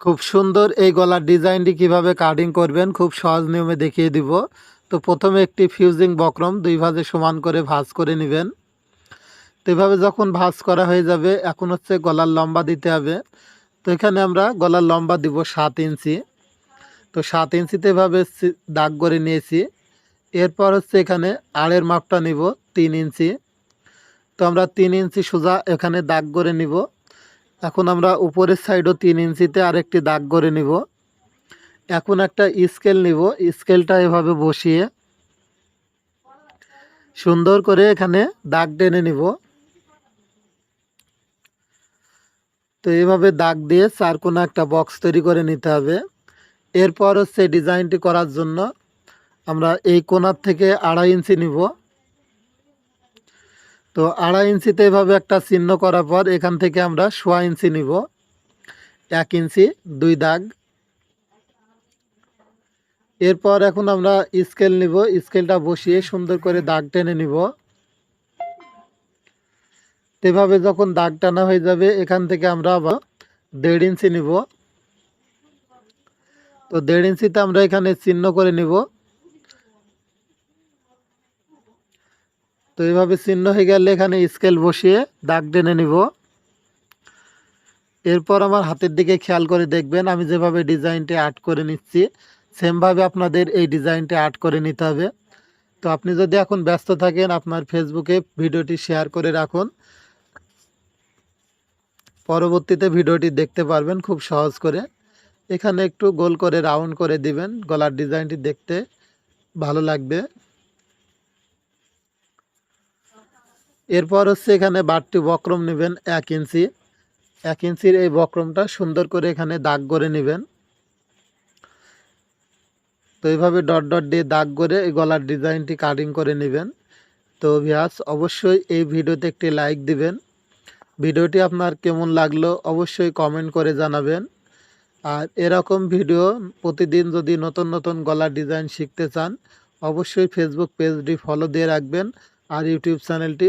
খুব সুন্দর এই গলার ডিজাইনটি কীভাবে কাটিং করবেন খুব সহজ নিয়মে দেখিয়ে দিব। তো প্রথমে একটি ফিউজিং বক্রম দুই ভাজে সমান করে ভাঁজ করে নেবেন। তো এভাবে যখন ভাঁজ করা হয়ে যাবে, এখন হচ্ছে গলার লম্বা দিতে হবে। তো এখানে আমরা গলার লম্বা দিব সাত ইঞ্চি। তো সাত ইঞ্চিতে এভাবে দাগ করে নিয়েছি। এরপর হচ্ছে এখানে আড়ের মাপটা নিব তিন ইঞ্চি। তো আমরা তিন ইঞ্চি সোজা এখানে দাগ করে নিব। এখন আমরা উপরের সাইডও তিন ইঞ্চিতে আরেকটি দাগ করে নিব। এখন একটা স্কেল নিব। স্কেলটা এভাবে বসিয়ে সুন্দর করে এখানে দাগ টেনে নিব। তো এইভাবে দাগ দিয়ে চার কোনো একটা বক্স তৈরি করে নিতে হবে। এরপর হচ্ছে ডিজাইনটি করার জন্য আমরা এই কোনার থেকে আড়াই ইঞ্চি নিব। তো আড়াই ইঞ্চিতে এভাবে একটা চিহ্ন করার পর এখান থেকে আমরা সোয়া ইঞ্চি নিব। এক ইঞ্চি, দুই দাগ। এরপর এখন আমরা স্কেল নিব। স্কেলটা বসিয়ে সুন্দর করে দাগ টেনে নিব। এভাবে যখন দাগ টানা হয়ে যাবে, এখান থেকে আমরা আবার দেড় ইঞ্চি নিব। তো দেড় ইঞ্চিতে আমরা এখানে চিহ্ন করে নিব। তো এইভাবে চিহ্ন হয়ে গেলে এখানে স্কেল বসিয়ে দাগ টেনে নিব। এরপর আমার হাতের দিকে খেয়াল করে দেখবেন, আমি যেভাবে ডিজাইনটি আর্ট করে নিচ্ছি সেমভাবে আপনাদের এই ডিজাইনটি আর্ট করে নিতে হবে। তো আপনি যদি এখন ব্যস্ত থাকেন, আপনার ফেসবুকে ভিডিওটি শেয়ার করে রাখুন। পরবর্তীতে ভিডিওটি দেখতে পারবেন খুব সহজ করে। এখানে একটু গোল করে রাউন্ড করে দিবেন, গলার ডিজাইনটি দেখতে ভালো লাগবে। এরপর হচ্ছে এখানে বাড়তি বক্রম নেবেন এক ইঞ্চি। এক ইঞ্চির এই বক্রমটা সুন্দর করে এখানে দাগ করে নেবেন। তো এইভাবে ডট ডট দিয়ে দাগ করে এই গলার ডিজাইনটি কাটিং করে নেবেন। তো ভিয়াস অবশ্যই এই ভিডিওতে একটি লাইক দিবেন। ভিডিওটি আপনার কেমন লাগল অবশ্যই কমেন্ট করে জানাবেন। আর এরকম ভিডিও প্রতিদিন যদি নতুন নতুন গলার ডিজাইন শিখতে চান, অবশ্যই ফেসবুক পেজটি ফলো দিয়ে রাখবেন। আর ইউটিউব চ্যানেলটি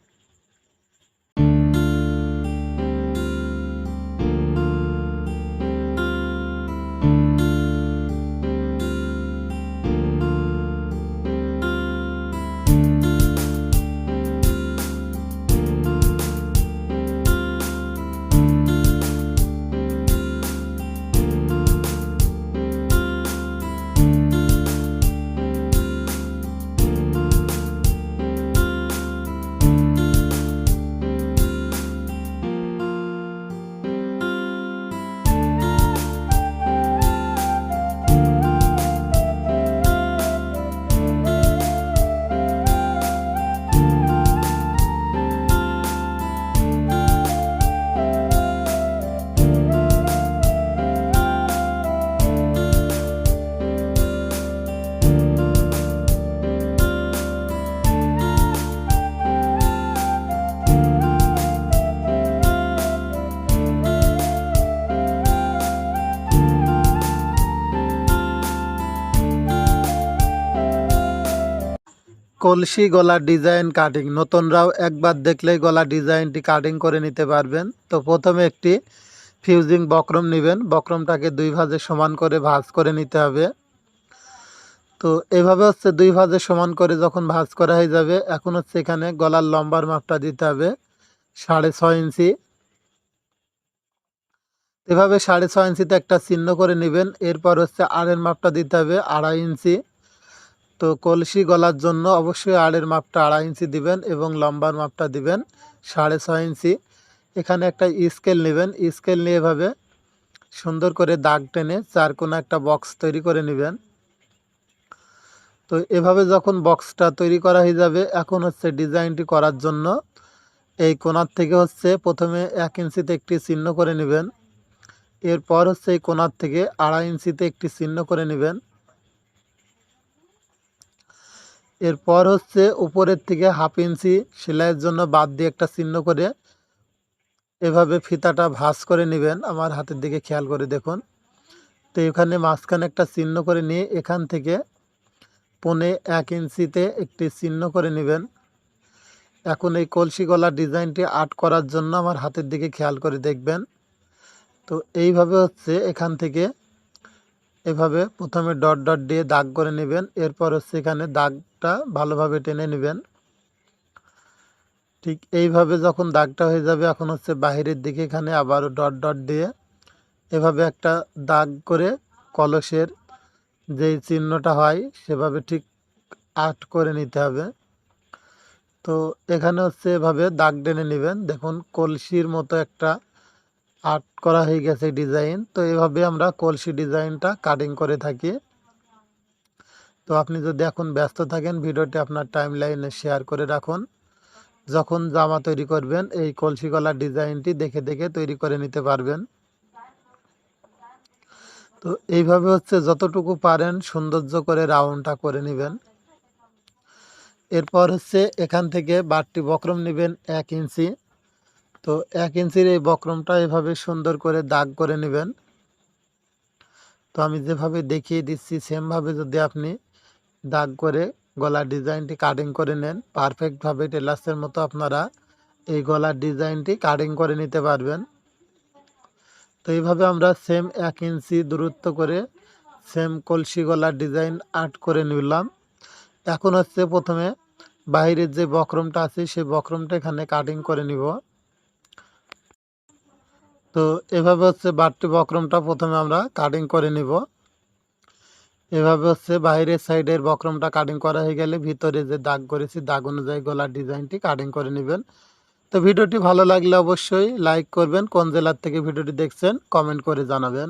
কলসি গলার ডিজাইন কাটিং নতুনরাও একবার দেখলেই গলা ডিজাইনটি কাটিং করে নিতে পারবেন। তো প্রথমে একটি ফিউজিং বক্রম নেবেন। বক্রমটাকে দুই ভাজে সমান করে ভাজ করে নিতে হবে। তো এভাবে হচ্ছে দুই ভাজে সমান করে যখন ভাজ করা হয়ে যাবে, এখন হচ্ছে এখানে গলার লম্বার মাপটা দিতে হবে সাড়ে ছয় ইঞ্চি। এভাবে সাড়ে ছয় ইঞ্চিতে একটা চিহ্ন করে নেবেন। এরপর হচ্ছে আড়ের মাপটা দিতে হবে আড়াই ইঞ্চি। তো কলসি গলার জন্য অবশ্যই আড়ের মাপটা আড়াই ইঞ্চি দিবেন এবং লম্বার মাপটা দিবেন সাড়ে ছয় ইঞ্চি। এখানে একটা স্কেল নেবেন। স্কেল নিয়ে এভাবে সুন্দর করে দাগ টেনে চার কোনো একটা বক্স তৈরি করে নেবেন। তো এভাবে যখন বক্সটা তৈরি করা হয়ে যাবে, এখন হচ্ছে ডিজাইনটি করার জন্য এই কোনার থেকে হচ্ছে প্রথমে এক ইঞ্চিতে একটি চিহ্ন করে নেবেন। এরপর হচ্ছে এই কোনার থেকে আড়াই ইঞ্চিতে একটি চিহ্ন করে নেবেন। এরপর হচ্ছে উপরের থেকে হাফ ইঞ্চি সেলাইয়ের জন্য বাদ দিয়ে একটা চিহ্ন করে এভাবে ফিতাটা ভাঁজ করে নেবেন। আমার হাতের দিকে খেয়াল করে দেখুন। তো এখানে মাঝখানে একটা চিহ্ন করে নিয়ে এখান থেকে পনে এক ইঞ্চিতে একটি চিহ্ন করে নেবেন। এখন এই কলসি গলার ডিজাইনটি আর্ট করার জন্য আমার হাতের দিকে খেয়াল করে দেখবেন। তো এইভাবে হচ্ছে এখান থেকে এভাবে প্রথমে ডট ডট দিয়ে দাগ করে নেবেন, এরপর হচ্ছে এখানে দাগটা ভালোভাবে টেনে নেবেন। ঠিক এইভাবে যখন দাগটা হয়ে যাবে, এখন হচ্ছে বাহিরের দিকে এখানে আবারও ডট ডট দিয়ে এভাবে একটা দাগ করে কলসের যেই চিহ্নটা হয়, সেভাবে ঠিক আর্ট করে নিতে হবে। তো এখানে হচ্ছে এভাবে দাগ টেনে নেবেন। দেখুন, কলসির মতো একটা আর্ট করা হয়ে গেছে ডিজাইন, তো এভাবে আমরা কলসি ডিজাইনটা কাটিং করে থাকি। তো আপনি যদি এখন ব্যস্ত থাকেন, ভিডিওটি আপনার টাইম লাইনে শেয়ার করে রাখুন। যখন জামা তৈরি করবেন, এই কলসি গলার ডিজাইনটি দেখে দেখে তৈরি করে নিতে পারবেন। তো এইভাবে হচ্ছে যতটুকু পারেন সৌন্দর্য করে রাউন্ডটা করে নেবেন। এরপর হচ্ছে এখান থেকে বাটটি বক্রম নেবেন এক ইঞ্চি। তো এক ইঞ্চির এই বক্রমটা এভাবে সুন্দর করে দাগ করে নেবেন। তো আমি যেভাবে দেখিয়ে দিচ্ছি, সেমভাবে যদি আপনি দাগ করে গলার ডিজাইনটি কাটিং করে নেন পারফেক্টভাবে টেলার্সের মতো আপনারা এই গলার ডিজাইনটি কাটিং করে নিতে পারবেন। তো এইভাবে আমরা সেম এক ইঞ্চি দূরত্ব করে সেম কলসি গলার ডিজাইন আর্ট করে নিলাম। এখন হচ্ছে প্রথমে বাইরের যে বক্রমটা আছে, সেই বক্রমটা এখানে কাটিং করে নিব। তো এভাবে হচ্ছে বাড়তি বক্রমটা প্রথমে আমরা কাটিং করে নিব। এভাবে হচ্ছে বাইরের সাইডের বক্রমটা কাটিং করা হয়ে গেলে ভিতরে যে দাগ করেছি, দাগ অনুযায়ী গলার ডিজাইনটি কাটিং করে নেবেন। তো ভিডিওটি ভালো লাগলে অবশ্যই লাইক করবেন। কোন জেলার থেকে ভিডিওটি দেখছেন কমেন্ট করে জানাবেন।